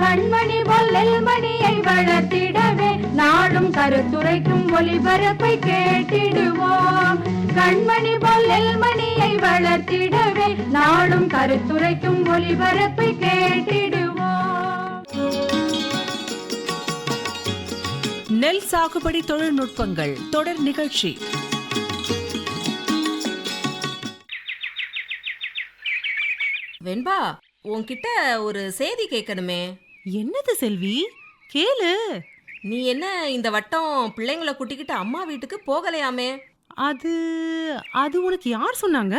கண்மணி பொல்லல் மணியை வளர்த்திடவே நாடும் கருத்துரைக்கும் ஒளிபரப்பை கேட்டிடுவோம். கண்மணி பொல்லல் மணியை வளர்த்திடவே நாடும் கருத்துரைக்கும் ஒளிபரப்பை கேட்டிடுவோம். நெல் சாகுபடி தொழில்நுட்பங்கள் தொடர் நிகழ்ச்சி. வெண்பா உன்கிட்ட ஒரு செய்தி கேட்கணுமே என்னது செல்வி? கேளு. நீ என்ன இந்த வட்டம் பிள்ளைங்கள கூட்டிக்கிட்டு அம்மா வீட்டுக்கு போகலையாமே? அது அது உனக்கு யார் சொன்னாங்க?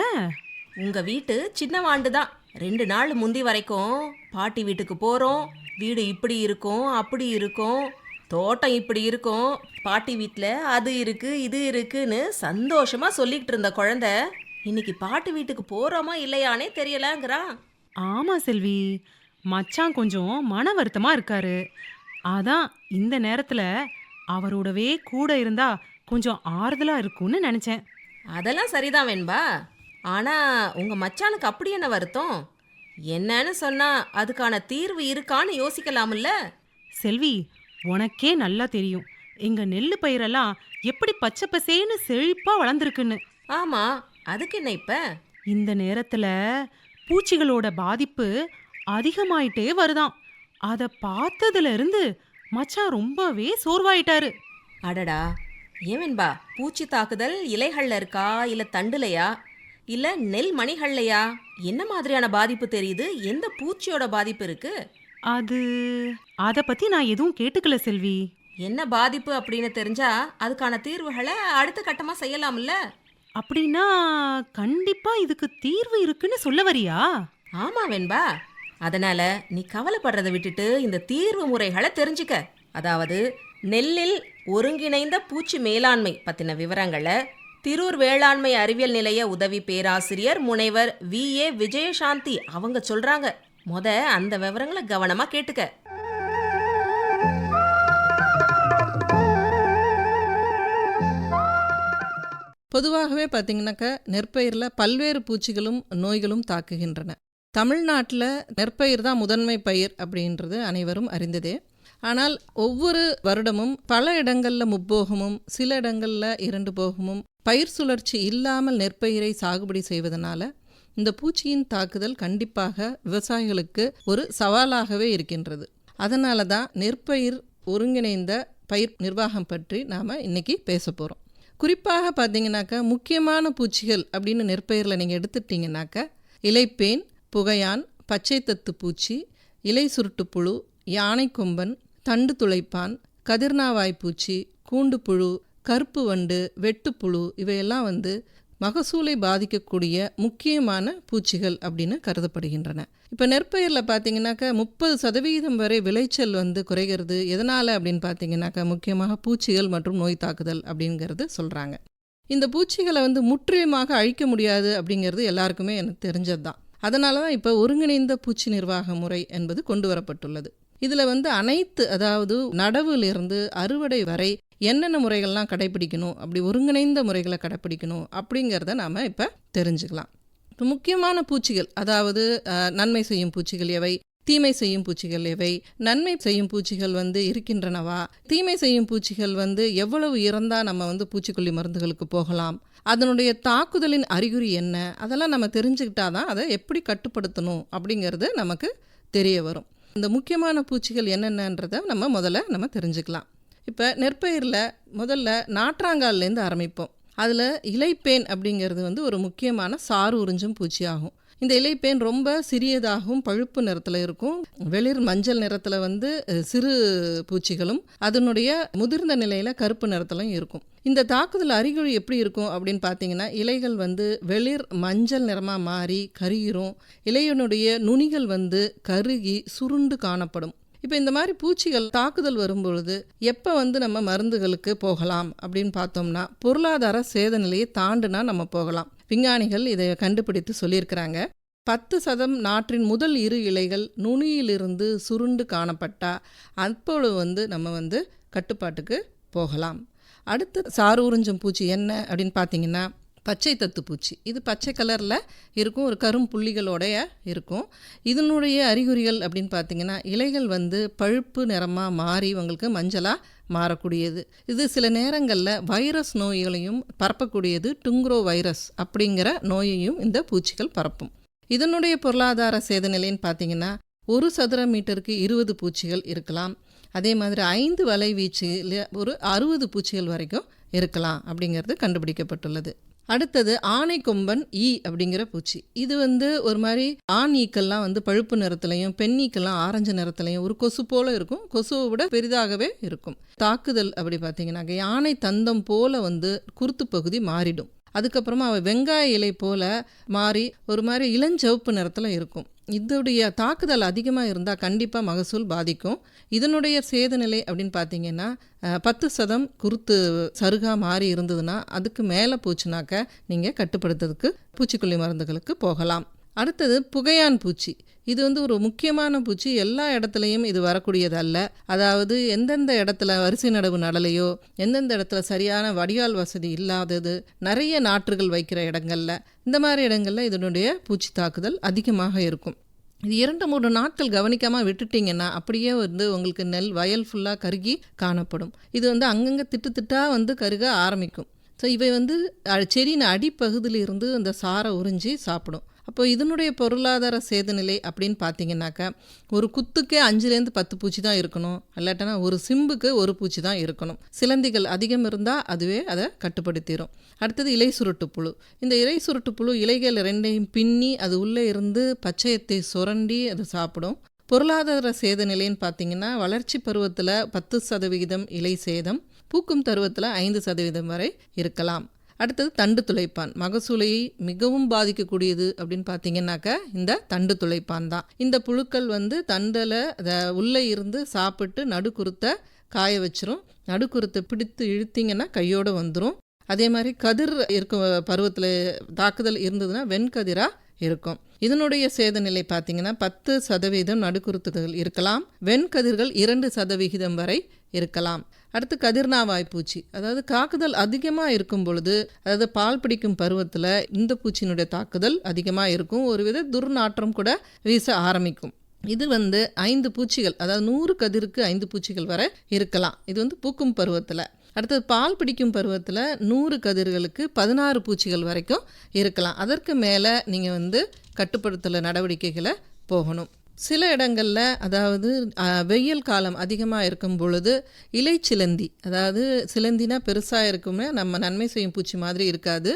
உங்க வீட்டு சின்னவாண்டு தான். ரெண்டு நாள் முந்தி வரைக்கும் பாட்டி வீட்டுக்கு போறோம். வீடு இப்படி இருக்கும் அப்படி இருக்கும். தோட்டம் இப்படி இருக்கும். பாட்டி வீட்டில் அது இருக்கு இது இருக்குன்னு சந்தோஷமா சொல்லிக்கிட்டு இருந்த குழந்தை இன்னைக்கு பாட்டி வீட்டுக்கு போறோமா இல்லையானே தெரியலங்கிறான் ஆமா செல்வி. மச்சான் கொஞ்சம் மன வருத்தமா இருக்காரு. அதான் இந்த நேரத்துல அவரோடவே கூட இருந்தா கொஞ்சம் ஆறுதலா இருக்கும்னு நினைச்சேன். அதெல்லாம் சரிதான் வெண்பா. ஆனா உங்க மச்சானுக்கு அப்படி என்ன வருத்தம்? என்னன்னு சொன்னா அதுக்கான தீர்வு இருக்கான்னு யோசிக்கலாம்ல? செல்வி உனக்கே நல்லா தெரியும். எங்க நெல்லு பயிரெல்லாம் எப்படி பச்சை பசேன்னு செழிப்பா வளர்ந்துருக்குன்னு. ஆமா அதுக்கு என்ன இப்ப? இந்த நேரத்துல பூச்சிகளோட பாதிப்பு அதிகமாயிட்டே வருதாம் அத பார்த்ததுல இருந்து மச்சான் ரொம்பவே சோர்வாயிட்டாரு. அடடா ஏன் வெண்பா? பூச்சி தாக்குதல் இலைகள்ல இருக்கா? இல்ல தண்டுலையா? இல்ல நெல் மணிகள்லையா? என்ன மாதிரியான பாதிப்பு தெரியுது? எந்த பூச்சியோட பாதிப்பு இருக்கு? அது அத பத்தி நான் எதுவும் கேட்டுக்கல செல்வி. என்ன பாதிப்பு அப்படின்னு தெரிஞ்சா அதுக்கான தீர்வுகளை அடுத்த கட்டமா செய்யலாம்ல. அப்படின்னா கண்டிப்பா இதுக்கு தீர்வு இருக்குன்னு சொல்ல வரியா? ஆமா வெண்பா. அதனால நீ கவலைப்படுறதை விட்டுட்டு இந்த தீர்வு முறைகளை தெரிஞ்சுக்க. அதாவது நெல்லில் ஒருங்கிணைந்த பூச்சி மேலாண்மை பற்றின விவரங்களை திரூர் வேளாண்மை அறிவியல் நிலைய உதவி பேராசிரியர் முனைவர் வி. ஏ. விஜயசாந்தி அவங்க சொல்றாங்க. முத அந்த விவரங்களை கவனமா கேட்டுக்க. பொதுவாகவே பார்த்தீங்கன்னாக்கா நெற்பயிரில் பல்வேறு பூச்சிகளும் நோய்களும் தாக்குகின்றன. தமிழ்நாட்டில் நெற்பயிர் தான் முதன்மை பயிர் அப்படின்றது அனைவரும் அறிந்ததே. ஆனால் ஒவ்வொரு வருடமும் பல இடங்களில் முப்போகமும் சில இடங்களில் இரண்டு போகமும் பயிர் சுழற்சி இல்லாமல் நெற்பயிரை சாகுபடி செய்வதனால இந்த பூச்சியின் தாக்குதல் கண்டிப்பாக விவசாயிகளுக்கு ஒரு சவாலாகவே இருக்கின்றது. அதனால தான் நெற்பயிர் ஒருங்கிணைந்த பயிர் நிர்வாகம் பற்றி நாம் இன்றைக்கி பேச போகிறோம் குறிப்பாக பார்த்தீங்கன்னாக்கா முக்கியமான பூச்சிகள் அப்படின்னு நெற்பயிரில் நீங்கள் எடுத்துட்டீங்கன்னாக்கா இலைப்பேன் புகையான் பச்சை தத்து பூச்சி இலை சுருட்டுப்புழு யானை கொம்பன் தண்டு துளைப்பான் கதிர்நாவாய் பூச்சி கூண்டுப்புழு கருப்பு வண்டு வெட்டுப்புழு இவையெல்லாம் வந்து மகசூலை பாதிக்கக்கூடிய முக்கியமான பூச்சிகள் அப்படின்னு கருதப்படுகின்றன. இப்போ நெற்பயிரில் பார்த்தீங்கன்னாக்கா முப்பது சதவீதம் வரை விளைச்சல் வந்து குறைகிறது. எதனால் அப்படின்னு பார்த்தீங்கன்னாக்கா முக்கியமாக பூச்சிகள் மற்றும் நோய் தாக்குதல் அப்படிங்கிறது சொல்கிறாங்க இந்த பூச்சிகளை வந்து முற்றிலுமாக அழிக்க முடியாது அப்படிங்கிறது எல்லாருக்குமே எனக்கு தெரிஞ்சது தான் அதனால தான் இப்போ ஒருங்கிணைந்த பூச்சி நிர்வாக முறை என்பது கொண்டு வரப்பட்டுள்ளது. இதில் வந்து அனைத்து அதாவது நடவுலேருந்து அறுவடை வரை என்னென்ன முறைகள்லாம் கடைபிடிக்கணும் அப்படி ஒருங்கிணைந்த முறைகளை கடைப்பிடிக்கணும் அப்படிங்கிறத நாம் இப்போ தெரிஞ்சுக்கலாம். இப்போ முக்கியமான பூச்சிகள் அதாவது நன்மை செய்யும் பூச்சிகள் எவை? தீமை செய்யும் பூச்சிகள் எவை? நன்மை செய்யும் பூச்சிகள் வந்து இருக்கின்றனவா? தீமை செய்யும் பூச்சிகள் வந்து எவ்வளவு இறந்தால் நம்ம வந்து பூச்சிக்கொல்லி மருந்துகளுக்கு போகலாம்? அதனுடைய தாக்குதலின் அறிகுறி என்ன? அதெல்லாம் நம்ம தெரிஞ்சுக்கிட்டா தான் அதை எப்படி கட்டுப்படுத்தணும் அப்படிங்கிறது நமக்கு தெரிய வரும். இந்த முக்கியமான பூச்சிகள் என்னென்னன்றதை நம்ம முதல்ல நம்ம தெரிஞ்சுக்கலாம். இப்போ நெற்பயிரில் முதல்ல நாற்றாங்கால்லேருந்து ஆரம்பிப்போம். அதில் இலைப்பேன் அப்படிங்கிறது வந்து ஒரு முக்கியமான சாறு உறிஞ்சும் பூச்சி ஆகும் இந்த இலைப்பேன் ரொம்ப சிறியதாகவும் பழுப்பு நிறத்தில் இருக்கும். வெளிர் மஞ்சள் நிறத்தில் வந்து சிறு பூச்சிகளும் அதனுடைய முதிர்ந்த நிலையில் கருப்பு நிறத்திலும் இருக்கும். இந்த தாக்குதல் அறிகுறி எப்படி இருக்கும் அப்படின்னு பார்த்தீங்கன்னா இலைகள் வந்து வெளிர் மஞ்சள் நிறமாக மாறி கருகிரும். இலையினுடைய நுனிகள் வந்து கருகி சுருண்டு காணப்படும். இப்போ இந்த மாதிரி பூச்சிகள் தாக்குதல் வரும்பொழுது எப்போ வந்து நம்ம மருந்துகளுக்கு போகலாம் அப்படின்னு பார்த்தோம்னா பொருளாதார சேத நிலையை தாண்டுனா நம்ம போகலாம். விஞ்ஞானிகள் இதை கண்டுபிடித்து சொல்லியிருக்கிறாங்க. பத்து சதம் நாற்றின் முதல் இரு இலைகள் நுனியிலிருந்து சுருண்டு காணப்பட்டால் அப்பொழுது வந்து நம்ம வந்து கட்டுப்பாட்டுக்கு போகலாம். அடுத்து சாறு உறிஞ்சும் பூச்சி என்ன அப்படின்னு பார்த்தீங்கன்னா பச்சை தத்து பூச்சி. இது பச்சை கலரில் இருக்கும் ஒரு கரும் புள்ளிகளோடைய இருக்கும். இதனுடைய அறிகுறிகள் அப்படின்னு பார்த்தீங்கன்னா இலைகள் வந்து பழுப்பு நிறமாக மாறி உங்களுக்கு மஞ்சளாக மாறக்கூடியது. இது சில நேரங்களில் வைரஸ் நோய்களையும் பரப்பக்கூடியது டுங்க்ரோ வைரஸ் அப்படிங்கிற நோயையும் இந்த பூச்சிகள் பரப்பும். இதனுடைய பொருளாதார சேத நிலைன்னு பார்த்தீங்கன்னா ஒரு சதுர மீட்டருக்கு இருபது பூச்சிகள் இருக்கலாம். அதே மாதிரி ஐந்து வலை வீச்சில் ஒரு அறுபது பூச்சிகள் வரைக்கும் இருக்கலாம் அப்படிங்கிறது கண்டுபிடிக்கப்பட்டுள்ளது. அடுத்தது ஆனைக்கொம்பன் ஈ அப்படிங்கிற பூச்சி. இது வந்து ஒரு மாதிரி ஆண் ஈக்கெல்லாம் வந்து பழுப்பு நிறத்துலையும் பெண் ஈக்கெல்லாம் ஆரஞ்சு நிறத்துலையும் ஒரு கொசு போல இருக்கும். கொசுவை விட பெரிதாகவே இருக்கும். தாக்குதல் அப்படி பார்த்தீங்கன்னாக்க யானை தந்தம் போல வந்து குருத்து பகுதி மாறிடும். அதுக்கப்புறமா அவள் வெங்காய இலை போல மாறி ஒரு மாதிரி இளஞ்சவப்பு நிறத்தில் இருக்கும். இதோடைய தாக்குதல் அதிகமாக இருந்தால் கண்டிப்பாக மகசூல் பாதிக்கும். இதனுடைய சேதநிலை அப்படின்னு பார்த்தீங்கன்னா பத்து சதம் குருத்து சருகா மாறி இருந்ததுன்னா அதுக்கு மேலே போச்சுனாக்க நீங்கள் கட்டுப்படுத்துறதுக்கு பூச்சிக்கொல்லி மருந்துகளுக்கு போகலாம். அடுத்தது புகையான் பூச்சி. இது வந்து ஒரு முக்கியமான பூச்சி. எல்லா இடத்துலையும் இது வரக்கூடியது அல்ல அதாவது எந்தெந்த இடத்துல வரிசை நடவு நடலையோ எந்தெந்த இடத்துல சரியான வடிகால் வசதி இல்லாதது நிறைய நாற்றுகள் வைக்கிற இடங்களில் இந்த மாதிரி இடங்களில் இதனுடைய பூச்சி தாக்குதல் அதிகமாக இருக்கும். இது இரண்டு மூன்று நாட்கள் கவனிக்காமல் விட்டுட்டிங்கன்னா அப்படியே வந்து உங்களுக்கு நெல் வயல் ஃபுல்லாக கருகி காணப்படும். இது வந்து அங்கங்கே திட்டு திட்டாக வந்து கருக ஆரம்பிக்கும். ஸோ இவை வந்து செடியின் அடிப்பகுதியிலிருந்து அந்த சாரை உறிஞ்சி சாப்பிடும். அப்போ இதனுடைய பொருளாதார சேதநிலை அப்படின்னு பார்த்தீங்கன்னாக்கா ஒரு குத்துக்கே அஞ்சுலேருந்து பத்து பூச்சி தான் இருக்கணும். இல்லாட்டினா ஒரு சிம்புக்கு ஒரு பூச்சி தான் இருக்கணும். சிலந்திகள் அதிகம் இருந்தால் அதுவே அதை கட்டுப்படுத்திடும் அடுத்தது இலை சுருட்டு புழு. இந்த இலை சுருட்டு புழு இலைகள் ரெண்டையும் பின்னி அது உள்ளே இருந்து பச்சையத்தை சுரண்டி அது சாப்பிடும். பொருளாதார சேத நிலைன்னு பார்த்தீங்கன்னா வளர்ச்சி பருவத்தில் பத்து சதவிகிதம் இலை சேதம் பூக்கும் பருவத்தில் ஐந்து சதவீதம் வரை இருக்கலாம். அடுத்தது தண்டு துளைப்பான். மகசூலையை மிகவும் பாதிக்கக்கூடியது அப்படின்னு பார்த்தீங்கன்னாக்கா இந்த தண்டு துளைப்பான் தான். இந்த புழுக்கள் வந்து தண்டில் உள்ளே இருந்து சாப்பிட்டு நடுக்குறுத்த காய வச்சிரும். நடுக்குறுத்தை பிடித்து இழுத்திங்கன்னா கையோடு வந்துடும் அதே மாதிரி கதிர் இருக்கும் பருவத்தில் தாக்குதல் இருந்ததுன்னா வெண்கதிராக இருக்கும். இதனுடைய சேதநிலை பார்த்தீங்கன்னா பத்து சதவீதம் நடுக்குறுத்துகள் இருக்கலாம். வெண்கதிர்கள் இரண்டு சதவிகிதம் வரை இருக்கலாம். அடுத்து கதிர்னாவாய் பூச்சி. அதாவது தாக்குதல் அதிகமாக இருக்கும் பொழுது அதாவது பால் பிடிக்கும் பருவத்தில் இந்த பூச்சியினுடைய தாக்குதல் அதிகமாக இருக்கும். ஒருவித துர்நாற்றம் கூட வீச ஆரம்பிக்கும். இது வந்து ஐந்து பூச்சிகள் அதாவது நூறு கதிருக்கு ஐந்து பூச்சிகள் வரை இருக்கலாம். இது வந்து பூக்கும் பருவத்தில். அடுத்தது பால் பிடிக்கும் பருவத்தில் நூறு கதிர்களுக்கு பதினாறு பூச்சிகள் வரைக்கும் இருக்கலாம். அதற்கு மேலே நீங்கள் வந்து கட்டுப்படுத்தல நடவடிக்கைகளை போகணும். சில இடங்களில் அதாவது வெயில் காலம் அதிகமாக இருக்கும் பொழுது இலை சிலந்தி அதாவது சிலந்தினா பெருசாக இருக்குமே நம்ம நன்மை செய்யும் பூச்சி மாதிரி இருக்காது.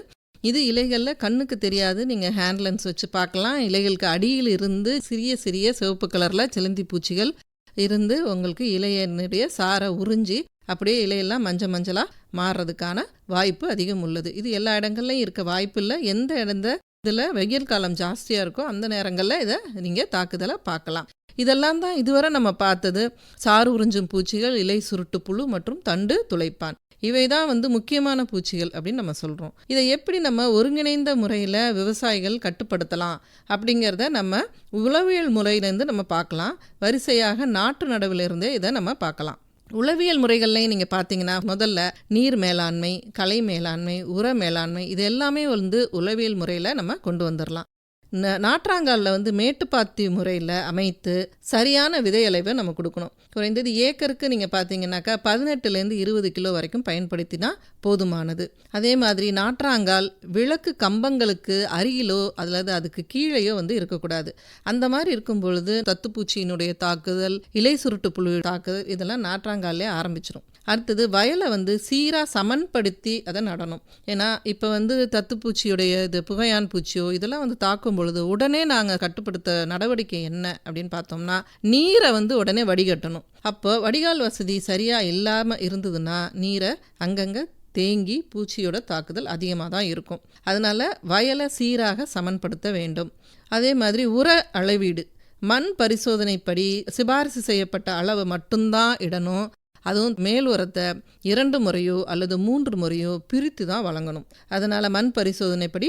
இது இலைகளில் கண்ணுக்கு தெரியாது நீங்கள் ஹேண்ட் லென்ஸ் வச்சு பார்க்கலாம். இலைகளுக்கு அடியில் இருந்து சிறிய சிறிய சிவப்பு கலரில் சிலந்தி பூச்சிகள் இருந்து உங்களுக்கு இலையினுடைய சாரை உறிஞ்சி அப்படியே இலையெல்லாம் மஞ்சள் மஞ்சளாக மாறுறதுக்கான வாய்ப்பு அதிகம் உள்ளது. இது எல்லா இடங்கள்லையும் இருக்க வாய்ப்பு இல்லை. எந்த இடந்த இதில் வெயில் காலம் ஜாஸ்தியாக இருக்கோ அந்த நேரங்களில் இதை நீங்கள் தாக்குதலை பார்க்கலாம். இதெல்லாம் தான் இதுவரை நம்ம பார்த்தது. சாறு உறிஞ்சும் பூச்சிகள் இலை சுருட்டு புழு மற்றும் தண்டு துளைப்பான். இவை தான் வந்து முக்கியமான பூச்சிகள் அப்படின்னு நம்ம சொல்கிறோம் இதை எப்படி நம்ம ஒருங்கிணைந்த முறையில் விவசாயிகள் கட்டுப்படுத்தலாம் அப்படிங்கிறத நம்ம உளவியல் முறையிலேருந்து நம்ம பார்க்கலாம். வரிசையாக நாட்டு நடவிலிருந்தே இதை நம்ம பார்க்கலாம். உளவியல் முறைகள்லையும் நீங்கள் பார்த்தீங்கன்னா முதல்ல நீர் மேலாண்மை கலை மேலாண்மை உர மேலாண்மை இது எல்லாமே வந்து உளவியல் முறையில் நம்ம கொண்டு வந்துடலாம் ந- நாற்றாங்காலில் வந்து மேட்டுப்பாத்தி முறையில் அமைத்து சரியான விதை அளவை நம்ம கொடுக்கணும். குறைந்தது ஏக்கருக்கு நீங்கள் பார்த்தீங்கன்னாக்கா பதினெட்டுலேருந்து இருபது கிலோ வரைக்கும் பயன்படுத்தினா போதுமானது. அதே மாதிரி நாற்றாங்கால் விளக்கு கம்பங்களுக்கு அருகிலோ அல்லது அதுக்கு கீழேயோ வந்து இருக்கக்கூடாது. அந்த மாதிரி இருக்கும் பொழுது தத்துப்பூச்சியினுடைய தாக்குதல் இலை சுருட்டு புழு தாக்குதல் இதெல்லாம் நாற்றாங்காலே ஆரம்பிச்சிடும் அடுத்தது வயலை வந்து சீராக சமன்படுத்தி அதை நடணும். ஏன்னா இப்போ வந்து தத்துப்பூச்சியுடைய இது புகையான் பூச்சியோ இதெல்லாம் வந்து தாக்கும் பொழுது உடனே நாங்கள் கட்டுப்படுத்த நடவடிக்கை என்ன அப்படின்னு பார்த்தோம்னா நீரை வந்து உடனே வடிகட்டணும். அப்போ வடிகால் வசதி சரியாக இல்லாமல் இருந்ததுன்னா நீரை அங்கங்கே தேங்கி பூச்சியோட தாக்குதல் அதிகமாக தான் இருக்கும். அதனால் வயலை சீராக சமன்படுத்த வேண்டும். அதே மாதிரி உர அளவீடு. மண் பரிசோதனைப்படி சிபாரிசு செய்யப்பட்ட அளவு மட்டும்தான் இடணும். அதுவும் மேல் உரத்தை இரண்டு முறையோ அல்லது மூன்று முறையோ பிரித்து தான் வழங்கணும். அதனால் மண் பரிசோதனைப்படி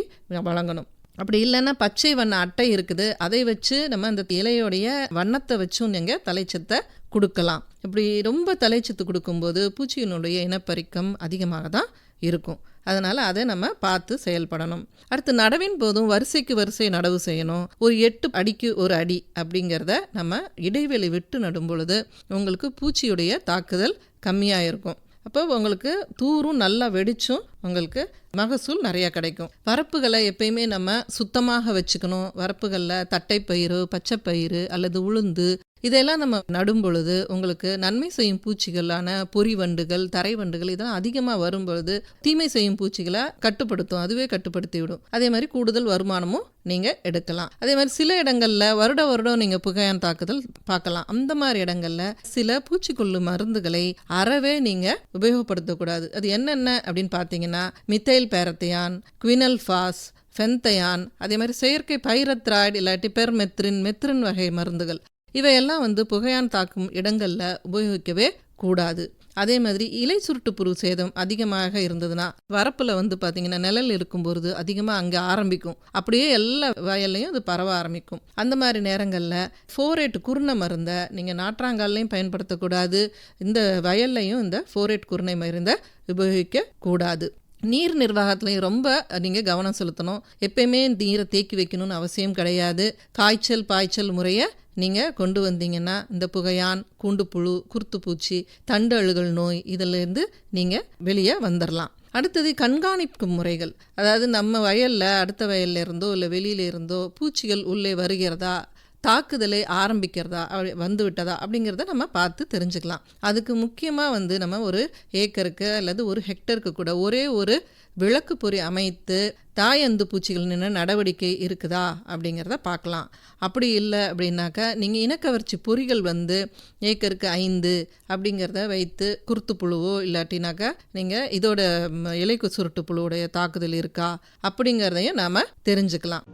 வழங்கணும். அப்படி இல்லைன்னா பச்சை வண்ண அட்டை இருக்குது. அதை வச்சு நம்ம அந்த இலையோடைய வண்ணத்தை வச்சும் நீங்கள் தலைச்சத்தை கொடுக்கலாம். இப்படி ரொம்ப தலைச்சத்து கொடுக்கும்போது பூச்சியினுடைய இனப்பெருக்கம் அதிகமாக தான் இருக்கும். அதனால் அதை நம்ம பார்த்து செயல்படணும். அடுத்து நடவின் போதும் வரிசைக்கு வரிசை நடவு செய்யணும். ஒரு எட்டு அடிக்கு ஒரு அடி அப்படிங்கிறத நம்ம இடைவெளி விட்டு நடும் பொழுது உங்களுக்கு பூச்சியுடைய தாக்குதல் கம்மியாக இருக்கும். அப்போ உங்களுக்கு தூரும் நல்லா வெடிச்சும் உங்களுக்கு மகசூல் நிறையா கிடைக்கும். வரப்புகளை எப்பயுமே நம்ம சுத்தமாக வச்சுக்கணும். வரப்புகளில் தட்டைப்பயிறு பச்சைப்பயிறு அல்லது உளுந்து இதெல்லாம் நம்ம நடும் பொழுது உங்களுக்கு நன்மை செய்யும் பூச்சிகளான பொறி வண்டுகள் தரை வண்டுகள் இதெல்லாம் அதிகமாக வரும் பொழுது தீமை செய்யும் பூச்சிகளை கட்டுப்படுத்தும் அதுவே கட்டுப்படுத்தி விடும் அதே மாதிரி கூடுதல் வருமானமும் நீங்கள் எடுக்கலாம். அதே மாதிரி சில இடங்களில் வருட வருடம் நீங்கள் புகையான் தாக்குதல் பார்க்கலாம். அந்த மாதிரி இடங்களில் சில பூச்சிக்கொல்லு மருந்துகளை அறவே நீங்கள் உபயோகப்படுத்தக்கூடாது. அது என்னென்ன அப்படின்னு பார்த்தீங்கன்னா மித்தைல் பேரத்தையான் குவினல் ஃபாஸ் ஃபென்தையான் அதே மாதிரி செயற்கை பைரத்ராய்டு இல்லாட்டி பெர்மெத்ரின் மெத்ரின் வகை மருந்துகள். இவையெல்லாம் வந்து புகையான் தாக்கும் இடங்களில் உபயோகிக்கவே கூடாது. அதே மாதிரி இலை சுருட்டு புழு சேதம் அதிகமாக இருந்ததுன்னா வரப்பில் வந்து பார்த்திங்கன்னா நிழல் இருக்கும்பொழுது அதிகமாக அங்கே ஆரம்பிக்கும். அப்படியே எல்லா வயல்லையும் அது பரவ ஆரம்பிக்கும். அந்த மாதிரி நேரங்களில் ஃபோரேட் குருணை மருந்தை நீங்கள் நாற்றாங்கால்லையும் பயன்படுத்தக்கூடாது. இந்த வயல்லையும் இந்த ஃபோரேட் குருணை மருந்தை உபயோகிக்க கூடாது நீர் நிர்வாகத்துலையும் ரொம்ப நீங்கள் கவனம் செலுத்தணும். எப்பயுமே நீரை தேக்கி வைக்கணும்னு அவசியம் கிடையாது. காய்ச்சல் பாய்ச்சல் முறையை நீங்கள் கொண்டு வந்தீங்கன்னா இந்த புகையான் கூண்டுப்புழு குருத்துப்பூச்சி தண்டு அழுகல் நோய் இதிலேருந்து நீங்கள் வெளியே வந்துடலாம் அடுத்தது கண்காணிக்கும் முறைகள். அதாவது நம்ம வயலில் அடுத்த வயல்ல இருந்தோ இல்லை வெளியில இருந்தோ பூச்சிகள் உள்ளே வருகிறதா தாக்குதலை ஆரம்பிக்கிறதா அப்படி வந்து விட்டதா அப்படிங்கிறத நம்ம பார்த்து தெரிஞ்சுக்கலாம். அதுக்கு முக்கியமாக வந்து நம்ம ஒரு ஏக்கருக்கு அல்லது ஒரு ஹெக்டருக்கு கூட ஒரே ஒரு விளக்கு பொறி அமைத்து தாயந்து பூச்சிகள் நின்று நடவடிக்கை இருக்குதா அப்படிங்கிறத பார்க்கலாம். அப்படி இல்லை அப்படின்னாக்கா நீங்கள் இனக்கவர்ச்சி பொறிகள் வந்து ஏக்கருக்கு ஐந்து அப்படிங்கிறத வைத்து குருத்து புழுவோ இல்லாட்டினாக்கா நீங்கள் இதோட இலைக்கு சுருட்டு புழுவுடைய தாக்குதல் இருக்கா அப்படிங்கிறதையும் நாம் தெரிஞ்சுக்கலாம்.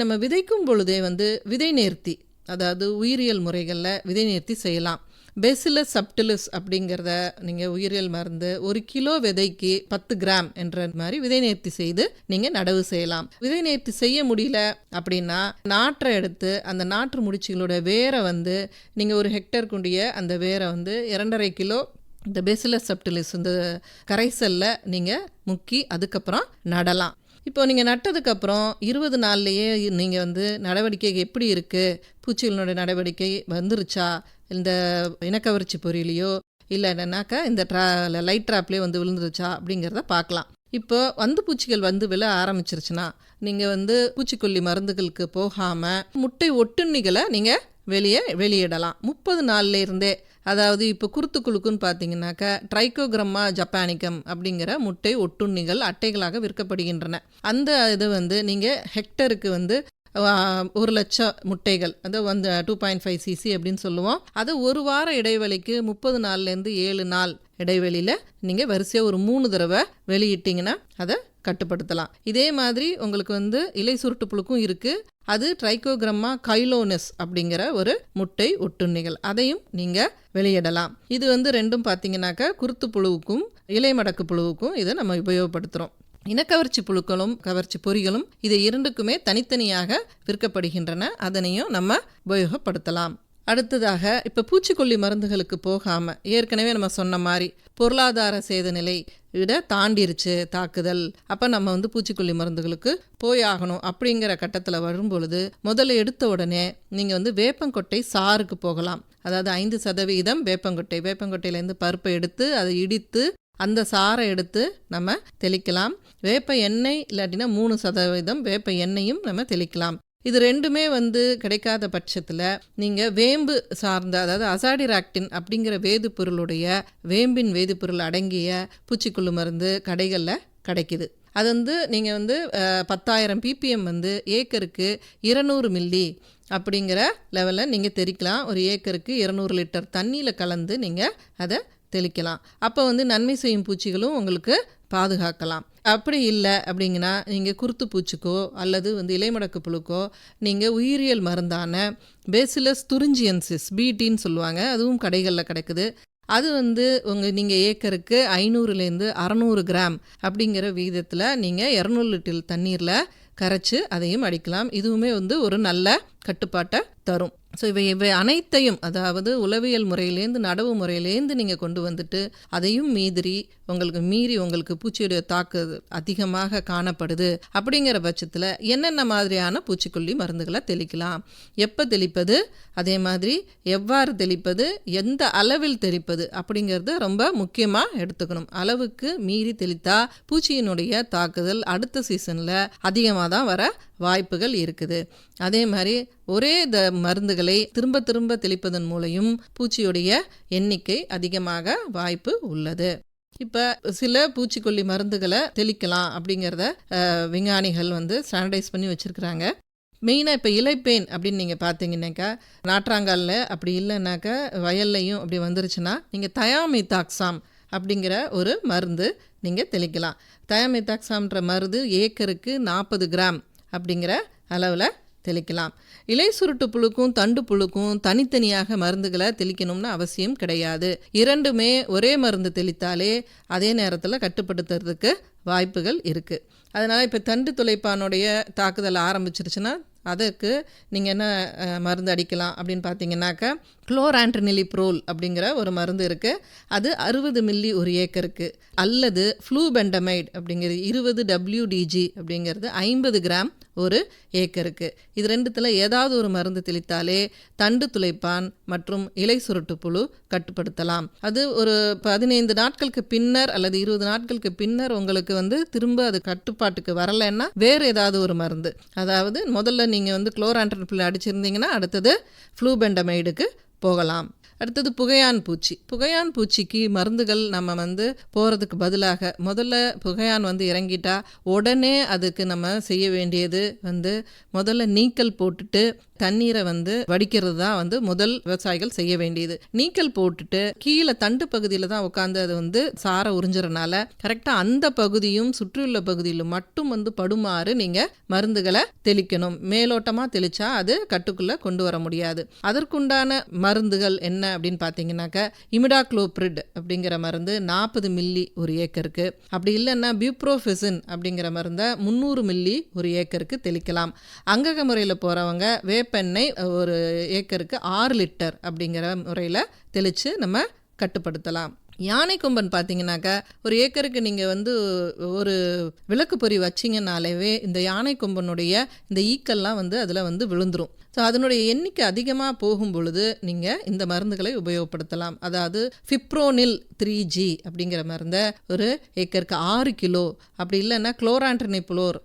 நம்ம விதைக்கும் பொழுதே வந்து விதை நேர்த்தி அதாவது உயிரியல் முறைகளில் விதை நேர்த்தி செய்யலாம். பெசிலஸ் சப்டிலிஸ் அப்படிங்கிறத நீங்கள் உயிரியல் மருந்து ஒரு கிலோ விதைக்கு பத்து கிராம் என்ற மாதிரி விதை நேர்த்தி செய்து நீங்கள் நடவு செய்யலாம். விதை நேர்த்தி செய்ய முடியல அப்படின்னா நாற்றை எடுத்து அந்த நாற்று முடிச்சுகளோட வேரை வந்து நீங்கள் ஒரு ஹெக்டர் குண்டிய அந்த வேரை வந்து இரண்டரை கிலோ இந்த பெசிலஸ் சப்டிலிஸ் இந்த கரைசலில் நீங்கள் முக்கி அதுக்கப்புறம் நடலாம். இப்போ நீங்கள் நட்டதுக்கப்புறம் இருபது நாள்லையே நீங்கள் வந்து நடவடிக்கை எப்படி இருக்குது பூச்சிகளினுடைய நடவடிக்கை வந்துருச்சா? இந்த இனக்கவர்ச்சி பொறியிலையோ என்னன்னாக்கா இந்த ட்ரா லைட் ட்ராப்லேயே வந்து விழுந்துருச்சா? அப்படிங்கிறத பார்க்கலாம். இப்போ வந்து பூச்சிகள் வந்து விழ ஆரம்பிச்சிருச்சுன்னா நீங்கள் வந்து பூச்சிக்கொல்லி மருந்துகளுக்கு போகாமல் முட்டை ஒட்டுண்ணிகளை நீங்கள் வெளியே வெளியிடலாம். முப்பது நாள்ல இருந்தே அதாவது இப்போ குருத்துக்குழுக்குன்னு பார்த்தீங்கன்னாக்கா ட்ரைகோகிரம்மா ஜப்பானிக்கம் அப்படிங்கிற முட்டை ஒட்டுண்ணிகள் அட்டைகளாக விற்கப்படுகின்றன. அந்த இது வந்து நீங்கள் ஹெக்டருக்கு வந்து ஒரு லட்சம் முட்டைகள் அது வந்து டூ பாயிண்ட் ஃபைவ் சிசி அப்படின்னு சொல்லுவோம். அது ஒரு வார இடைவெளிக்கு முப்பது நாள்லேருந்து ஏழு நாள் இடைவெளியில் நீங்கள் வரிசையாக ஒரு மூணு தடவை வெளியிட்டிங்கன்னா அதை கட்டுப்படுத்தலாம். இதே மாதிரி உங்களுக்கு வந்து இலை சுருட்டு புழுக்கும் இருக்குது அது ட்ரைகோகிரம்மா கைலோனஸ் அப்படிங்கிற ஒரு முட்டை ஒட்டுண்ணிகள். அதையும் நீங்கள் வெளியிடலாம். இது வந்து ரெண்டும் பார்த்தீங்கன்னாக்கா குருத்து புழுவுக்கும் இலை மடக்கு புழுவுக்கும் இதை நம்ம உபயோகப்படுத்துகிறோம் இனக்கவர்ச்சி புழுக்களும் கவர்ச்சி பொறிகளும் இது இரண்டுக்குமே தனித்தனியாக விற்கப்படுகின்றன. அதனையும் நம்ம உபயோகப்படுத்தலாம். அடுத்ததாக இப்போ பூச்சிக்கொல்லி மருந்துகளுக்கு போகாமல் ஏற்கனவே நம்ம சொன்ன மாதிரி பொருளாதார சேத நிலை விட தாண்டிருச்சு தாக்குதல். அப்போ நம்ம வந்து பூச்சிக்கொல்லி மருந்துகளுக்கு போயாகணும் அப்படிங்கிற கட்டத்தில் வரும்பொழுது முதல்ல எடுத்த உடனே நீங்கள் வந்து வேப்பங்கொட்டை சாருக்கு போகலாம். அதாவது ஐந்து சதவீதம் வேப்பங்கொட்டை. வேப்பங்கொட்டையிலேருந்து பருப்பை எடுத்து அதை இடித்து அந்த சாறை எடுத்து நம்ம தெளிக்கலாம். வேப்ப எண்ணெய் இல்லாட்டினா மூணு சதவீதம் வேப்ப எண்ணெயும் நம்ம தெளிக்கலாம். இது ரெண்டுமே வந்து கிடைக்காத பட்சத்தில் நீங்கள் வேம்பு சார்ந்த அதாவது அசாடிராக்டின் அப்படிங்கிற வேதிப்பொருளுடைய வேம்பின் வேதிப்பொருள் அடங்கிய பூச்சிக்கொல்லு மருந்து கடைகளில் கிடைக்குது. அது வந்து நீங்கள் வந்து பத்தாயிரம் பிபிஎம் வந்து ஏக்கருக்கு இருநூறு மில்லி அப்படிங்கிற லெவலில் நீங்கள் தெளிக்கலாம் ஒரு ஏக்கருக்கு இருநூறு லிட்டர் தண்ணியில் கலந்து நீங்கள் அதை தெளிக்கலாம். அப்போ வந்து நன்மை செய்யும் பூச்சிகளும் உங்களுக்கு பாதுகாக்கலாம். அப்படி இல்லை அப்படிங்கன்னா நீங்கள் குருத்து பூச்சிக்கோ அல்லது வந்து இலைமடக்கு புழுக்கோ நீங்கள் உயிரியல் மருந்தான பேசிலஸ் துரிஞ்சியன்சிஸ் பிடின்னு சொல்லுவாங்க. அதுவும் கடைகளில் கிடைக்குது. அது வந்து உங்கள் நீங்கள் ஏக்கருக்கு ஐநூறுலேருந்து அறநூறு கிராம் அப்படிங்கிற விகிதத்தில் நீங்கள் இரநூறு லிட்டர் தண்ணீரில் கரைச்சி அதையும் அடிக்கலாம். இதுவுமே வந்து ஒரு நல்ல கட்டுப்பாட்டை தரும். ஸோ இவை இவை அனைத்தையும் அதாவது உளவியல் முறையிலேருந்து நடவு முறையிலேருந்து நீங்கள் கொண்டு வந்துட்டு அதையும் மீதிரி உங்களுக்கு மீறி உங்களுக்கு பூச்சியுடைய தாக்குதல் அதிகமாக காணப்படுது. அப்படிங்கிற பட்சத்தில் என்னென்ன மாதிரியான பூச்சிக்கொல்லி மருந்துகளை தெளிக்கலாம்? எப்போ தெளிப்பது? அதே மாதிரி எவ்வாறு தெளிப்பது? எந்த அளவில் தெளிப்பது? அப்படிங்கிறது ரொம்ப முக்கியமாக எடுத்துக்கணும். அளவுக்கு மீறி தெளித்தா பூச்சியினுடைய தாக்குதல் அடுத்த சீசனில் அதிகமாக தான் வர வாய்ப்புகள் இருக்குது. அதே மாதிரி ஒரே த மருந்துகளை திரும்ப திரும்ப தெளிப்பதன் மூலையும் பூச்சியுடைய எண்ணிக்கை அதிகமாக வாய்ப்பு உள்ளது. இப்போ சில பூச்சிக்கொல்லி மருந்துகளை தெளிக்கலாம் அப்படிங்கிறத விஞ்ஞானிகள் வந்து ஸ்டாண்டர்டைஸ் பண்ணி வச்சுருக்குறாங்க. மெயினாக இப்போ இலைப்பேன் அப்படின்னு நீங்கள் பார்த்தீங்கன்னாக்கா நாற்றாங்காலில் அப்படி இல்லைன்னாக்கா வயல்லையும் அப்படி வந்துருச்சுன்னா நீங்கள் தயாமிதாக்சாம் அப்படிங்கிற ஒரு மருந்து நீங்கள் தெளிக்கலாம். தயாமிதாக்சாம்ன்ற மருந்து ஏக்கருக்கு நாற்பது கிராம். அப்படிங்கிற அளவில் தெளிக்கலாம். இலை சுருட்டு புழுக்கும் தண்டு புழுக்கும் தனித்தனியாக மருந்துகளை தெளிக்கணும்னு அவசியம் கிடையாது. இரண்டுமே ஒரே மருந்து தெளித்தாலே அதே நேரத்தில் கட்டுப்படுத்துறதுக்கு வாய்ப்புகள் இருக்குது அதனால் இப்போ தண்டு துளைப்பானுடைய தாக்குதல் ஆரம்பிச்சிருச்சுன்னா அதற்கு நீங்கள் என்ன மருந்து அடிக்கலாம் அப்படின்னு பார்த்தீங்கன்னாக்கா குளோரான்ட்ரினிலிப்ரோல் அப்படிங்கிற ஒரு மருந்து இருக்குது அது அறுபது மில்லி ஒரு ஏக்கருக்கு. அல்லது ஃப்ளூபெண்டமைட் அப்படிங்கிறது இருபது டபிள்யூடிஜி அப்படிங்கிறது ஐம்பது கிராம் ஒரு ஏக்கருக்கு. இது ரெண்டுத்தில் ஏதாவது ஒரு மருந்து தெளித்தாலே தண்டு துளைப்பான் மற்றும் இலை சுருட்டு புழு கட்டுப்படுத்தலாம். அது ஒரு பதினைந்து நாட்களுக்கு பின்னர் அல்லது இருபது நாட்களுக்கு பின்னர் உங்களுக்கு வந்து திரும்ப அது கட்டுப்பாட்டுக்கு வரலைன்னா வேறு ஏதாவது ஒரு மருந்து. அதாவது முதல்ல நீங்கள் வந்து குளோரான்ட்ரினில் அடிச்சிருந்தீங்கன்னா அடுத்தது ஃப்ளூபெண்டமைடுக்கு போகலாம். அடுத்தது புகையான் பூச்சி. புகையான் பூச்சிக்கு மருந்துகள் நம்ம வந்து போகிறதுக்கு பதிலாக முதல்ல புகையான் வந்து இறங்கிட்டா உடனே அதுக்கு நம்ம செய்ய வேண்டியது வந்து முதல்ல நீக்கல் போட்டுட்டு தண்ணீரை வந்து வடிக்கிறது தான் வந்து முதல் விவசாயிகள் செய்ய வேண்டியது. நீக்கல் போட்டுட்டு கீழே தண்டு பகுதியில் தான் உட்காந்து அது வந்து சாரை உறிஞ்சுறனால கரெக்டாக அந்த பகுதியும் சுற்றியுள்ள பகுதியிலும் மட்டும் வந்து படுமாறு நீங்கள் மருந்துகளை தெளிக்கணும். மேலோட்டமாக தெளிச்சா அது கட்டுக்குள்ளே கொண்டு வர முடியாது. அதற்குண்டான மருந்துகள் என்ன அப்படின்னு பார்த்தீங்கன்னாக்கா இமிடாக்ளோப்ரிட் அப்படிங்கிற மருந்து நாற்பது மில்லி ஒரு ஏக்கருக்கு. அப்படி இல்லைன்னா பியூப்ரோஃபிசின் அப்படிங்கிற மருந்தை முந்நூறு மில்லி ஒரு ஏக்கருக்கு தெளிக்கலாம். அங்கக முறையில் போகிறவங்க வேப்பெண்ணெய் ஒரு ஏக்கருக்கு ஆறு லிட்டர் அப்படிங்கிற முறையில் தெளித்து நம்ம கட்டுப்படுத்தலாம். யானை கொம்பன் பார்த்தீங்கன்னாக்கா ஒரு ஏக்கருக்கு நீங்கள் வந்து ஒரு விளக்கு பொறி வச்சிங்கனாலேவே இந்த யானை கொம்பனுடைய இந்த ஈக்கல்லாம் வந்து அதில் வந்து விழுந்துடும் ஸோ அதனுடைய எண்ணிக்கை அதிகமாக போகும் பொழுது நீங்கள் இந்த மருந்துகளை உபயோகப்படுத்தலாம். அதாவது ஃபிப்ரோனில் த்ரீ ஜி அப்படிங்கிற மருந்தை ஒரு ஏக்கருக்கு ஆறு கிலோ அப்படி இல்லைன்னா குளோரான்ட்ரினிபுளோர்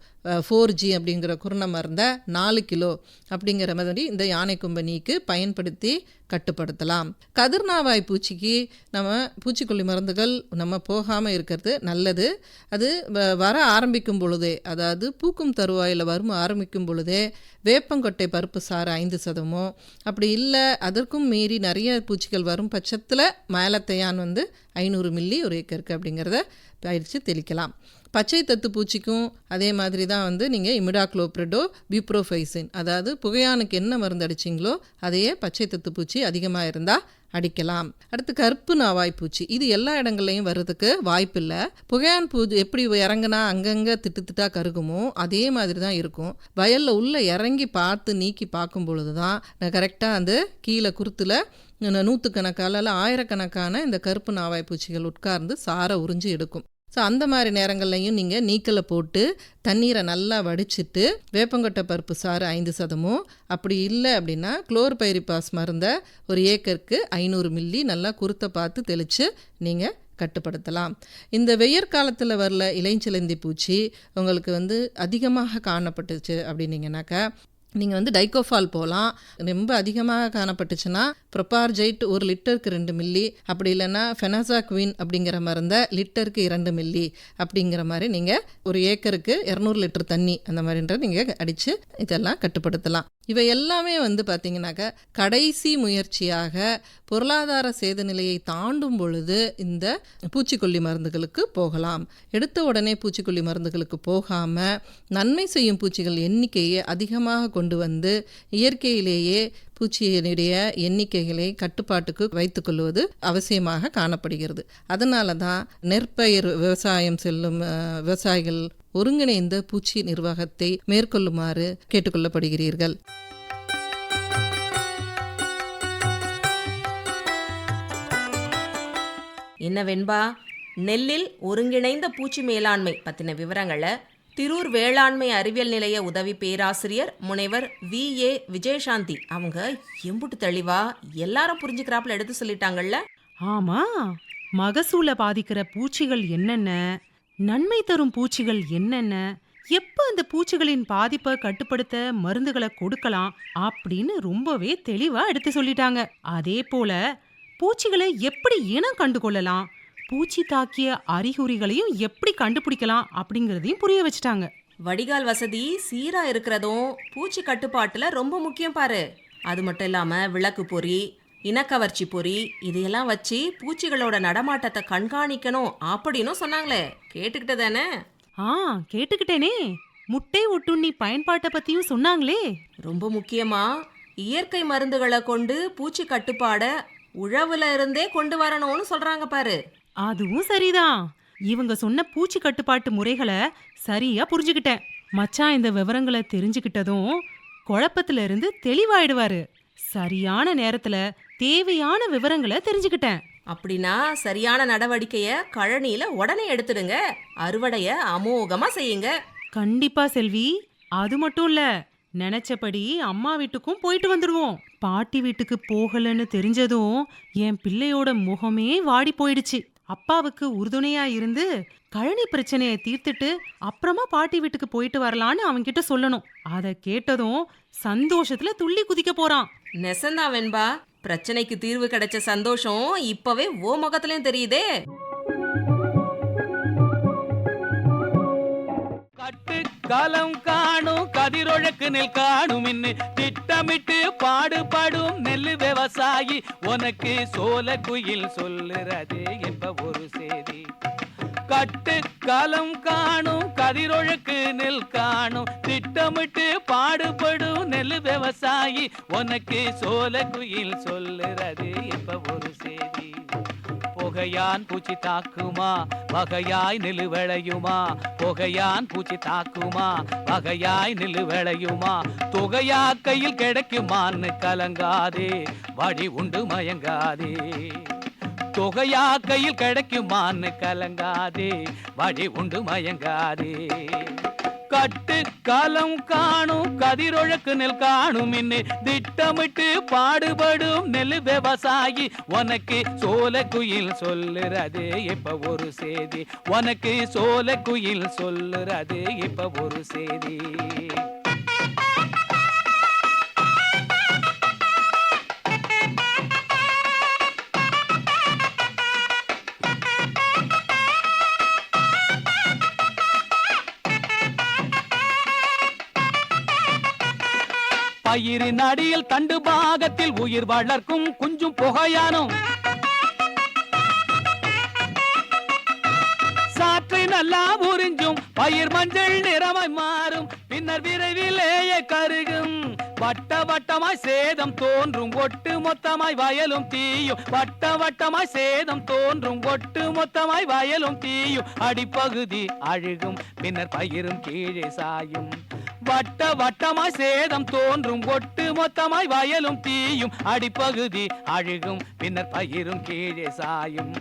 ஃபோர் ஜி அப்படிங்கிற குருண மருந்தை நாலு கிலோ அப்படிங்கிற மாதிரி இந்த யானை கும்பனிக்கு பயன்படுத்தி கட்டுப்படுத்தலாம். கதிர்நாவாய் பூச்சிக்கு நம்ம பூச்சிக்கொல்லி மருந்துகள் நம்ம போகாமல் இருக்கிறது நல்லது. அது வ- வர ஆரம்பிக்கும் பொழுதே அதாவது பூக்கும் தருவாயில் வரும் ஆரம்பிக்கும் பொழுதே வேப்பங்கொட்டை பருப்பு சாறு ஐந்து சதமோ அப்படி இல்லை அதற்கும் மீறி நிறைய பூச்சிகள் வரும் பட்சத்தில் மேலத்தையான் வந்து ஐநூறு மில்லி ஒரு ஏக்கருக்கு அப்படிங்கிறத பயிற்சி தெளிக்கலாம். பச்சை தத்து பூச்சிக்கும் அதே மாதிரி தான் வந்து நீங்கள் இமிடாக்ளோப்ரிடோ பியூப்ரோஃபைசின். அதாவது புகையானுக்கு என்ன மருந்து அடிச்சிங்களோ அதையே பச்சை தத்து பூச்சி அதிகமாக இருந்தால் அடிக்கலாம். அடுத்து கருப்பு நாவாய் பூச்சி. இது எல்லா இடங்கள்லையும் வர்றதுக்கு வாய்ப்பில்லை. புகையான் பூ எப்படி இறங்குனா அங்கங்கே திட்டு திட்டா கருகுமோ அதே மாதிரி தான் இருக்கும். வயலில் உள்ளே இறங்கி பார்த்து நீக்கி பார்க்கும் பொழுது தான் கரெக்டாக அந்த கீழே குருத்தில் நூற்றுக்கணக்கான ஆயிரக்கணக்கான இந்த கருப்பு நாவாய் பூச்சிகள் உட்கார்ந்து சாரை உறிஞ்சி எடுக்கும். ஸோ அந்த மாதிரி நேரங்கள்லையும் நீங்கள் நீக்கலை போட்டு தண்ணீரை நல்லா வடிச்சிட்டு வேப்பங்கொட்டை பருப்பு சாறு ஐந்து சதமும் அப்படி இல்லை அப்படின்னா குளோர்பைரிபாஸ் மருந்தை ஒரு ஏக்கருக்கு ஐநூறு மில்லி நல்லா குருத்தை பார்த்து தெளித்து நீங்கள் கட்டுப்படுத்தலாம். இந்த வெய்யற் காலத்தில் வரல இளைஞ்சிலந்தி பூச்சி உங்களுக்கு வந்து அதிகமாக காணப்பட்டுச்சு அப்படின்னீங்கன்னாக்கா நீங்கள் வந்து டைகோஃபால் போகலாம் ரொம்ப அதிகமாக காணப்பட்டுச்சுன்னா ப்ரொபார்ஜைட் ஒரு லிட்டருக்கு ரெண்டு மில்லி அப்படி இல்லைன்னா ஃபெனாசாக்வின் அப்படிங்கிற மருந்தை லிட்டருக்கு இரண்டு மில்லி அப்படிங்கிற மாதிரி நீங்கள் ஒரு ஏக்கருக்கு இரநூறு லிட்டர் தண்ணி அந்த மாதிரின்ற நீங்கள் அடித்து இதெல்லாம் கட்டுப்படுத்தலாம். இவை எல்லாமே வந்து பார்த்தீங்கன்னாக்கா கடைசி முயற்சியாக பொருளாதார சேத நிலையை தாண்டும் பொழுது இந்த பூச்சிக்கொல்லி மருந்துகளுக்கு போகலாம். எடுத்த உடனே பூச்சிக்கொல்லி மருந்துகளுக்கு போகாமல் நன்மை செய்யும் பூச்சிகள் எண்ணிக்கையை அதிகமாக கொண்டு வந்து இயற்கையிலேயே பூச்சியினுடைய எண்ணிக்கைகளை கட்டுப்பாட்டுக்கு வைத்துக்கொள்வது அவசியமாக காணப்படுகிறது. அதனால தான் நெற்பயிர் விவசாயம் செல்லும் விவசாயிகள் ஒருங்கிணைந்த பூச்சி நிர்வாகத்தை மேற்கொள்ளுமாறு கேட்டுக்கொள்ளப்படுகிறீர்கள். என்ன வெண்பா நெல்லில் ஒருங்கிணைந்த பூச்சி மேலாண்மை பத்தின விவரங்களை திரூர் வேளாண்மை அறிவியல் நிலைய உதவி பேராசிரியர் முனைவர் வி. ஏ. விஜயசாந்தி. அவங்க எம்புட்டு தெளிவா எல்லாரும் புரிஞ்சுக்கிறாப்புல எடுத்து சொல்லிட்டாங்கல்ல? ஆமா. மகசூலை பாதிக்கிற பூச்சிகள் என்னென்ன? நன்மை தரும் பூச்சிகள் என்னென்ன? எப்ப அந்த பூச்சிகளின் பாதிப்பை கட்டுப்படுத்த மருந்துகளை கொடுக்கலாம் அப்படின்னு ரொம்பவே தெளிவா எடுத்து சொல்லிட்டாங்க. அதே போல பூச்சிகளை எப்படி இனம் கண்டு கொள்ளலாம் பூச்சி தாக்கிய அறிகுறிகளையும் எப்படி கண்டுபிடிக்கலாம் அப்படிங்கறதையும் புரிய வச்சுட்டாங்க. வடிகால் வசதி சீரா இருக்கிறதும் பூச்சி கட்டுப்பாட்டுல ரொம்ப முக்கியம் பாரு. அது மட்டும் இல்லாம விளக்கு பொறி இனக்கவர்ச்சி பொறி இதையெல்லாம் வச்சு பூச்சிகளோட நடமாட்டத்தை கண்காணிக்கணும் அப்படின்னு சொன்னாங்களே. கேட்டுக்கிட்டு தானே? ஆ கேட்டுக்கிட்டேனே. முட்டை ஒட்டுண்ணி பயன்பாட்டை பத்தியும் சொன்னாங்களே. ரொம்ப முக்கியமா இயற்கை மருந்துகளை கொண்டு பூச்சி கட்டுப்பாட உழவுல இருந்தே கொண்டு வரணும்னு சொல்றாங்க பாரு. அதுவும் சரிதான். இவங்க சொன்ன பூச்சி கட்டுப்பாட்டு முறைகளை சரியா புரிஞ்சுக்கிட்டேன். மச்சான் இந்த விவரங்களை தெரிஞ்சுக்கிட்டதும் குழப்பத்துல இருந்து தெளிவாயிடுவாரு. சரியான நேரத்துல தேவையான விவரங்களை தெரிஞ்சுக்கிட்டேன். அப்படின்னா சரியான நடவடிக்கைய கழனியில உடனே எடுத்துடுங்க. அறுவடைய அமோகமா செய்யுங்க. கண்டிப்பா செல்வி. அது மட்டும் இல்ல நினைச்சபடி அம்மா வீட்டுக்கும் போயிட்டு வந்துருவோம். பாட்டி வீட்டுக்கு போகலன்னு தெரிஞ்சதும் என் பிள்ளையோட முகமே வாடி போயிடுச்சு. அப்பாவுக்கு உறுதுணையா இருந்து கழனி பிரச்சனையை தீர்த்துட்டு அப்புறமா பாட்டி வீட்டுக்கு போயிட்டு வரலான்னு அவன்கிட்ட சொல்லணும். அதை கேட்டதும் சந்தோஷத்துல துள்ளி குதிக்க போறான். நெசந்தா வெண்பா பிரச்சனைக்கு தீர்வு கிடைச்ச சந்தோஷம் இப்பவே ஓ முகத்திலயும் தெரியுதே. கட்டு காணும் கதிரொழக்கு நெல் காணும் திட்டமிட்டு பாடுபடும் நெல் விவசாயி. உனக்கு சோல குயில் சொல்லுறது என்ப ஒரு செய்தி. கட்டு காலம் காணும் கதிரொழுக்கு நெல் காணும் திட்டமிட்டு பாடுபடும் நெல் விவசாயி. உனக்கு சோல குயில் சொல்லுறது என்ப ஒரு செய்தி. புகையான் பூச்சி தாக்குமா? வகையாய் நிலுவளையுமா? விளையுமா புகையான் பூச்சி தாக்குமா? வகையாய் நிலுவளையுமா? தொகையா கையில் கிடைக்குமான்னு கலங்காதே வழி உண்டு மயங்காதே. தொகையா கையில் கிடைக்குமான்னு கலங்காதே வழி உண்டு மயங்காதே. கட்டு காலம் காணும் கதிரொழக்கு நெல் காணும் இன்னு. திட்டமிட்டு பாடுபடும் நெல் விவசாயி. உனக்கு சோல குயில் சொல்லுறது இப்ப ஒரு செய்தி. உனக்கு சோல குயில் சொல்லுறது இப்ப ஒரு செய்தி. பயிரின் அடியில் தண்டு பாகத்தில் உயிர் வளர்க்கும் குஞ்சும் புகையானும். சாற்றை நல்லா உறிஞ்சும் பயிர் மஞ்சள் நிறமாய் மாறும். பின்னர் விரைவிலேயே கருகும். வட்ட வட்டமாய் சேதம் தோன்றும் ஒட்டு மொத்தமாய் வயலும் தீயும். வட்ட வட்டமாய் சேதம் தோன்றும் ஒட்டு மொத்தமாய் வயலும் தீயும். அடிப்பகுதி அழுகும் பின்னர் பயிரும் கீழே சாயும். வட்ட வட்டமாய் சேதம் தோன்றும் ஒட்டு மொத்தமாய் வயலும் தீயும். அடிப்பகுதி அழுகும் பின்னர் பயிரும் கீழே சாயும்.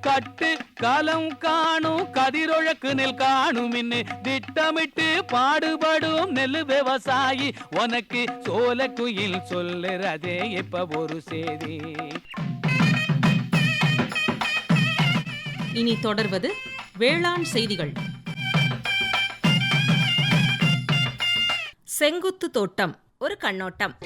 கட்டு காலம் காணும் கதிரொழக்கு நெல் காணும். இன்னு திட்டமிட்டு பாடுபடும் நெல் விவசாயி. உனக்கு சோல குயில் சொல்லுறதே இப்ப ஒரு செய்தி? இனி தொடர்வது வேளாண் செய்திகள். செங்குத்து தோட்டம் ஒரு கண்ணோட்டம்.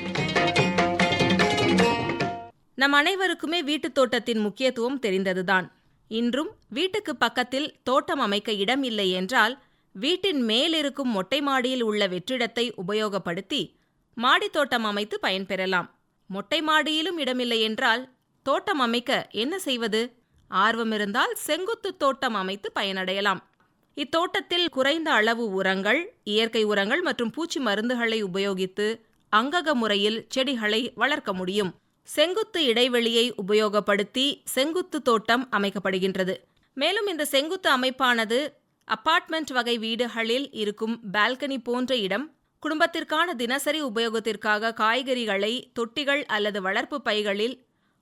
நம் அனைவருக்குமே வீட்டுத் தோட்டத்தின் முக்கியத்துவம் தெரிந்ததுதான். இன்றும் வீட்டுக்கு பக்கத்தில் தோட்டம் அமைக்க இடம் இல்லை என்றால் வீட்டின் மேலிருக்கும் மொட்டை மாடியில் உள்ள வெற்றிடத்தை உபயோகப்படுத்தி மாடித் தோட்டம் அமைத்து பயன்பெறலாம் மொட்டை மாடியிலும் இடமில்லை என்றால் தோட்டம் அமைக்க என்ன செய்வது? ஆர்வம் இருந்தால் செங்குத்து தோட்டம் அமைத்து பயனடையலாம். இத்தோட்டத்தில் குறைந்த அளவு உரங்கள் இயற்கை உரங்கள் மற்றும் பூச்சி மருந்துகளை உபயோகித்து அங்கக முறையில் செடிகளை வளர்க்க முடியும். செங்குத்து இடைவெளியை உபயோகப்படுத்தி செங்குத்து தோட்டம் அமைக்கப்படுகின்றது. மேலும் இந்த செங்குத்து அமைப்பானது அப்பார்ட்மெண்ட் வகை வீடுகளில் இருக்கும் பால்கனி போன்ற இடம் குடும்பத்திற்கான தினசரி உபயோகத்திற்காக காய்கறிகளை தொட்டிகள் அல்லது வளர்ப்பு பைகளில்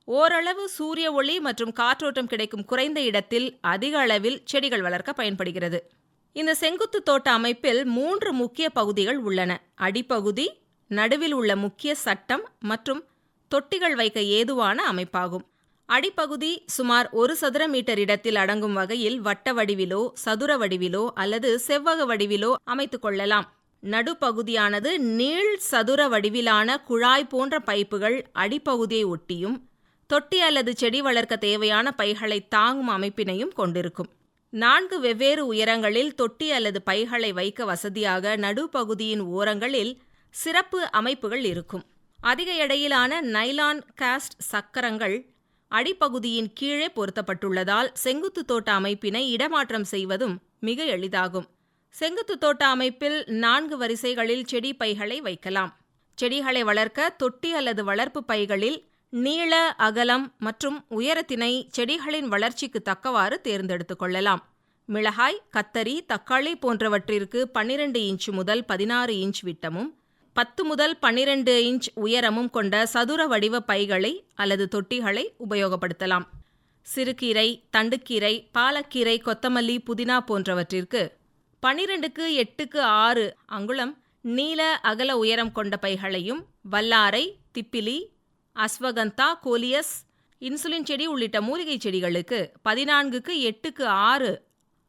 ஓரளவு சூரிய ஒளி மற்றும் காற்றோட்டம் கிடைக்கும் குறைந்த இடத்தில் அதிக அளவில் செடிகள் வளர்க்க பயன்படுகிறது. இந்த செங்குத்து தோட்ட அமைப்பில் மூன்று முக்கிய பகுதிகள் உள்ளன. அடிப்பகுதி நடுவில் உள்ள முக்கிய சட்டம் மற்றும் தொட்டிகள் வைக்க ஏதுவான அமைப்பாகும். அடிப்பகுதி சுமார் ஒரு சதுர மீட்டர் இடத்தில் அடங்கும் வகையில் வட்ட வடிவிலோ சதுர வடிவிலோ அல்லது செவ்வக வடிவிலோ அமைத்து கொள்ளலாம். நடுப்பகுதியானது நீள் சதுர வடிவிலான குழாய் போன்ற பைப்புகள் அடிப்பகுதியை ஒட்டியும் தொட்டி அல்லது செடி வளர்க்க தேவையான பைகளை தாங்கும் அமைப்பினையும் கொண்டிருக்கும். நான்கு வெவ்வேறு உயரங்களில் தொட்டி அல்லது பைகளை வைக்க வசதியாக நடுப்பகுதியின் ஓரங்களில் சிறப்பு அமைப்புகள் இருக்கும். அதிக எடையிலான நைலான் காஸ்ட் சக்கரங்கள் அடிப்பகுதியின் கீழே பொருத்தப்பட்டுள்ளதால் செங்குத்து தோட்ட அமைப்பினை இடமாற்றம் செய்வதும் மிக எளிதாகும். செங்குத்து தோட்ட அமைப்பில் நான்கு வரிசைகளில் செடி பைகளை வைக்கலாம். செடிகளை வளர்க்க தொட்டி அல்லது வளர்ப்பு பைகளில் நீள அகலம் மற்றும் உயரத்தினை செடிகளின் வளர்ச்சிக்கு தக்கவாறு தேர்ந்தெடுத்துக் கொள்ளலாம். மிளகாய் கத்தரி தக்காளி போன்றவற்றிற்கு பன்னிரண்டு இன்ச் முதல் பதினாறு இன்ச் விட்டமும் பத்து முதல் பன்னிரண்டு இன்ச் உயரமும் கொண்ட சதுர வடிவ பைகளை அல்லது தொட்டிகளை உபயோகப்படுத்தலாம். சிறுகீரை தண்டுக்கீரை பாலக்கீரை கொத்தமல்லி புதினா போன்றவற்றிற்கு பன்னிரெண்டுக்கு எட்டுக்கு ஆறு அங்குளம் நீல அகல உயரம் கொண்ட பைகளையும் வல்லாரை திப்பிலி அஸ்வகந்தா கோலியஸ் இன்சுலின் செடி உள்ளிட்ட மூலிகை செடிகளுக்கு பதினான்குக்கு எட்டுக்கு ஆறு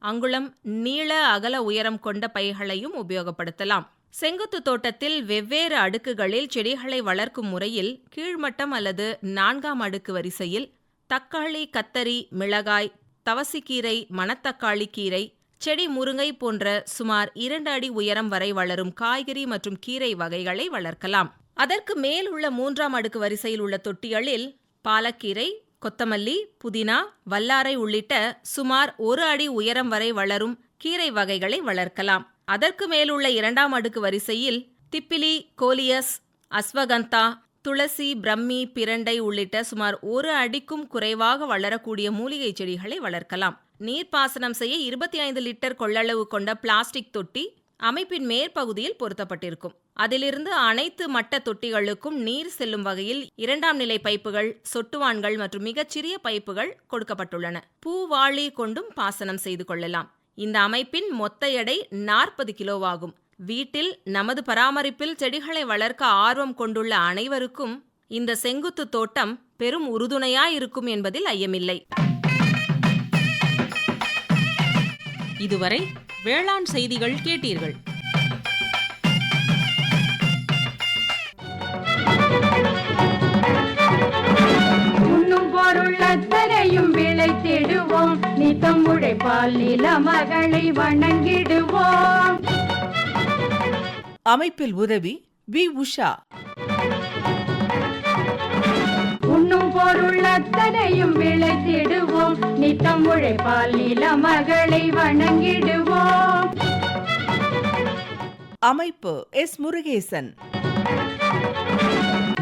அங்குளம் நீள அகல உயரம் கொண்ட பைகளையும் உபயோகப்படுத்தலாம். செங்குத்து தோட்டத்தில் வெவ்வேறு அடுக்குகளில் செடிகளை வளர்க்கும் முறையில் கீழ்மட்டம் அல்லது நான்காம் அடுக்கு வரிசையில் தக்காளி கத்தரி மிளகாய் தவசிக்கீரை மணத்தக்காளி கீரை செடி முருங்கை போன்ற சுமார் இரண்டு அடி உயரம் வரை வளரும் காய்கறி மற்றும் கீரை வகைகளை வளர்க்கலாம். அதற்கு மேல் உள்ள மூன்றாம் அடுக்கு வரிசையில் உள்ள தொட்டிகளில் பாலக்கீரை கொத்தமல்லி புதினா வல்லாரை உள்ளிட்ட சுமார் ஒரு அடி உயரம் வரை வளரும் கீரை வகைகளை வளர்க்கலாம். அதற்கு மேலுள்ள இரண்டாம் அடுக்கு வரிசையில் திப்பிலி கோலியஸ் அஸ்வகந்தா துளசி பிரம்மி பிரண்டை உள்ளிட்ட சுமார் ஒரு அடிக்கும் குறைவாக வளரக்கூடிய மூலிகை செடிகளை வளர்க்கலாம். நீர்ப்பாசனம் செய்ய இருபத்தி ஐந்து லிட்டர் கொள்ளளவு கொண்ட பிளாஸ்டிக் தொட்டி அமைப்பின் மேற்பகுதியில் பொருத்தப்பட்டிருக்கும். அதிலிருந்து அனைத்து மட்ட தொட்டிகளுக்கும் நீர் செல்லும் வகையில் இரண்டாம் நிலை பைப்புகள் சொட்டுவான்கள் மற்றும் மிகச்சிறிய பைப்புகள் கொடுக்கப்பட்டுள்ளன. பூவாளி கொண்டும் பாசனம் செய்து கொள்ளலாம். இந்த அமைப்பின் மொத்த எடை நாற்பது கிலோவாகும் வீட்டில் நமது பராமரிப்பில் செடிகளை வளர்க்க ஆர்வம் கொண்டுள்ள அனைவருக்கும் இந்த செங்குத்து தோட்டம் பெரும் உறுதுணையாயிருக்கும் என்பதில் ஐயமில்லை. இதுவரை வேளாண் செய்திகள் கேட்டீர்கள். உண்ணும் பொருள் அத்தனையும் விளைத்திடுவோம் நித்தம் உழைப்பால் நில மகளை வணங்கிடுவோம். அமைப்பில் உதவி வி உஷா. உண்ணும் பொருள் அத்தனையும் விளைத்திடுவோம் நித்தம் உழைப்பால் நில மகளை வணங்கிடுவோம். அமைப்பு எஸ் முருகேசன்.